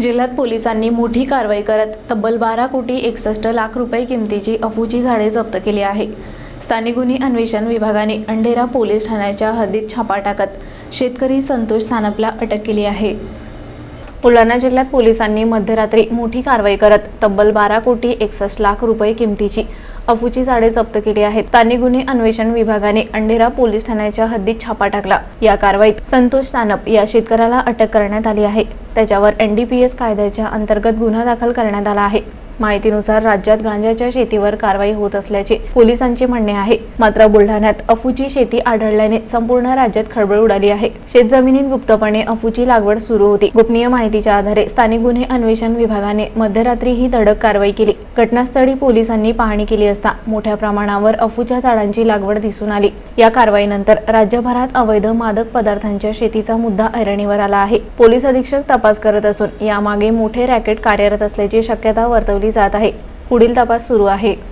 जिल्ह्यात पोलिसांनी मोठी कारवाई करत तब्बल बारा कोटी एकसष्ट लाख रुपये किमतीची अफूची झाडे जप्त केली आहे. स्थानिक गुन्हे अन्वेषण विभागाने अंढेरा पोलीस ठाण्याच्या हद्दीत छापा टाकत शेतकरी संतोष सानपला अटक केली आहे. बुलढाणा जिल्ह्यात पोलिसांनी मध्यरात्री मोठी कारवाई करत तब्बल बारा कोटी एकसष्ट लाख रुपये किमतीची अफूची झाडे जप्त केली आहेत. स्थानिक गुन्हे अन्वेषण विभागाने अंढेरा पोलीस ठाण्याच्या हद्दीत छापा टाकला. या कारवाईत संतोष सानप या शेतकऱ्याला अटक करण्यात आली आहे. त्याच्यावर एनडीपीएस कायद्याच्या अंतर्गत गुन्हा दाखल करण्यात आला आहे. माहितीनुसार राज्यात गांजाच्या शेतीवर कारवाई होत असल्याचे पोलिसांचे म्हणणे आहे. मात्र बुलढाण्यात अफूची शेती आढळल्याने संपूर्ण राज्यात खळबळ उडाली आहे. शेतजमिनीत गुप्तपणे अफूची लागवड सुरू होती. गोपनीय माहितीच्या आधारे स्थानिक गुन्हे अन्वेषण विभागाने मध्यरात्री ही धडक कारवाई केली. घटनास्थळी पोलिसांनी पाहणी केली असता मोठ्या प्रमाणावर अफूच्या झाडांची लागवड दिसून आली. या कारवाईनंतर राज्यभरात अवैध मादक पदार्थांच्या शेतीचा मुद्दा ऐरणीवर आला आहे. पोलीस अधीक्षक तपास करत असून यामागे मोठे रॅकेट कार्यरत असल्याची शक्यता वर्तवली जात आहे. पुढील तपास सुरू आहे.